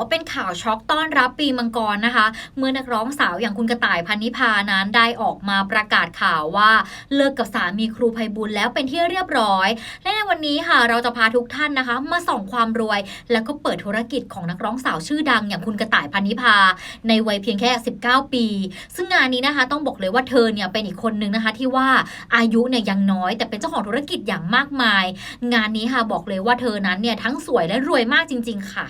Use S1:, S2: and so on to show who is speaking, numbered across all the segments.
S1: ว่าเป็นข่าวช็อกต้อนรับปีมังกรนะคะ เมื่อนักร้องสาวอย่างคุณกระต่ายพันนิพานั้นได้ออกมาประกาศข่าวว่าเลิกกับสามีครูไพบุญแล้วเป็นที่เรียบร้อย และในวันนี้ค่ะเราจะพาทุกท่านนะคะ มาส่องความรวย แล้วก็เปิดธุรกิจของนักร้องสาวชื่อดัง อย่างคุณกระต่ายพันนิพา ในวัยเพียงแค่ 19 ปี ซึ่งงานนี้นะคะต้องบอกเลยว่าเธอเนี่ยเป็นอีกคนนึงนะคะที่ว่าอายุเนี่ยยังน้อย แต่เป็นเจ้าของธุรกิจอย่างมากมาย งานนี้ค่ะบอกเลยว่าเธอนั้นเนี่ยทั้งสวยและรวยมากจริง ๆ ค่ะ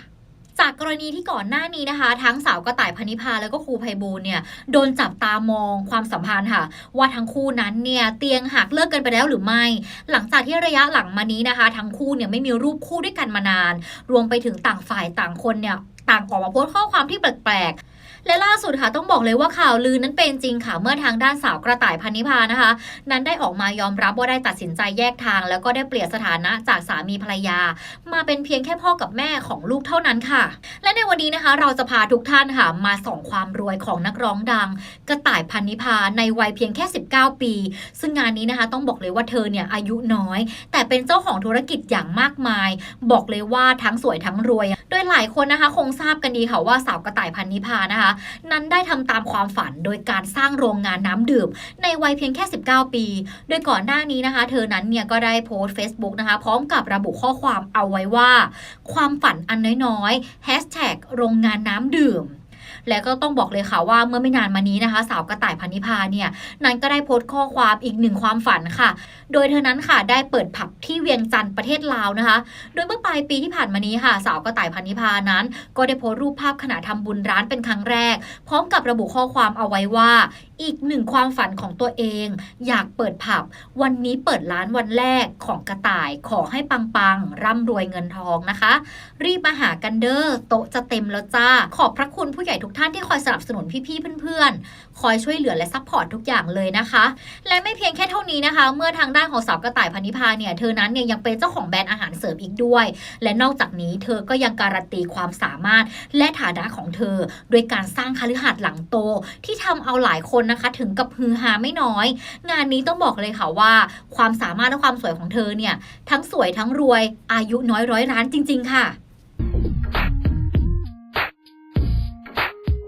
S1: จากกรณีที่ก่อนหน้านี้นะคะ ทั้งสาวกระต่ายพนิพาแล้วก็ครูไพบูลเนี่ยโดนจับตามองความสัมพันธ์ค่ะ ว่าทั้งคู่นั้นเนี่ยเตียงหักเลิกกันไปแล้วหรือไม่ หลังจากที่ระยะหลังมานี้นะคะ ทั้งคู่เนี่ยไม่มีรูปคู่ด้วยกันมานาน รวมไปถึงต่างฝ่ายต่างคนเนี่ยต่างออกมาโพสต์ข้อความที่แปลกๆ และล่าสุดค่ะต้องบอกเลยว่าข่าวลือนั้นเป็นจริงค่ะเมื่อทางด้านสาวกระต่ายพันนิพานะคะ นั้นได้ออกมายอมรับว่าได้ตัดสินใจแยกทาง แล้วก็ได้เปลี่ยนสถานะจากสามีภรรยา มาเป็นเพียงแค่พ่อกับแม่ของลูกเท่านั้นค่ะ และในวันนี้นะคะ เราจะพาทุกท่านค่ะมาส่องความรวยของนักร้องดัง กระต่ายพันนิพาในวัยเพียงแค่ 19 ปี ซึ่งงานนี้นะคะ ต้องบอกเลยว่าเธอเนี่ยอายุน้อย แต่เป็นเจ้าของธุรกิจอย่างมากมาย บอกเลยว่าทั้งสวยทั้งรวย โดยหลายคนนะคะ คงทราบกันดีค่ะว่าสาวกระต่ายพันนิพานะคะนั้นได้ทำตามความฝันโดยการสร้างโรงงานน้ำดื่ม ในวัยเพียงแค่ 19 ปี โดยก่อนหน้านี้นะคะ เธอนั้นเนี่ยก็ได้โพสต์ Facebook นะคะ พร้อมกับระบุข้อความเอาไว้ว่า ความฝันอันน้อยๆโรงงานน้ำดื่ม และก็ต้องบอกเลยค่ะว่าเมื่อไม่นานมานี้นะคะ สาวกระต่ายพันนิพาเนี่ยนั้นก็ได้โพสต์ข้อความอีกหนึ่งความฝันค่ะ โดยเธอนั้นค่ะได้เปิดผับที่เวียงจันทร์ประเทศลาวนะคะ โดยเมื่อปลายปีที่ผ่านมานี้ค่ะ สาวกระต่ายพันนิพานั้น ก็ได้โพสต์รูปภาพขณะทำบุญร้านเป็นครั้งแรก พร้อมกับระบุข้อความเอาไว้ว่า อีกหนึ่งความฝันของตัวเอง อยากเปิดผับ วันนี้เปิดร้านวันแรกของกระต่ายขอให้ปังๆ ร่ำรวยเงินทองนะคะ รีบมาหากันเด้อโต๊ะจะเต็มแล้วจ้า ขอบพระคุณผู้ใหญ่ทุกท่านที่คอยสนับสนุนพี่ๆเพื่อนๆ คอยช่วยเหลือและซัพพอร์ตทุกอย่างเลยนะคะ และไม่เพียงแค่เท่านี้นะคะ เมื่อทางด้านของสาวกระต่ายพันิพาเนี่ยเธอนั้นเนี่ยยังเป็นเจ้าของแบรนด์อาหารเสริมอีกด้วย และนอกจากนี้เธอก็ยังการันตีความสามารถและฐานะของเธอ โดยการสร้างคฤหาสน์หลังโตที่ทำเอาหลายคนนะคะ ถึงกับฮือฮาไม่น้อย งานนี้ต้องบอกเลยค่ะว่า ความสามารถและความสวยของเธอเนี่ย ทั้งสวยทั้งรวยอายุน้อยร้อยล้านจริง ๆ ค่ะ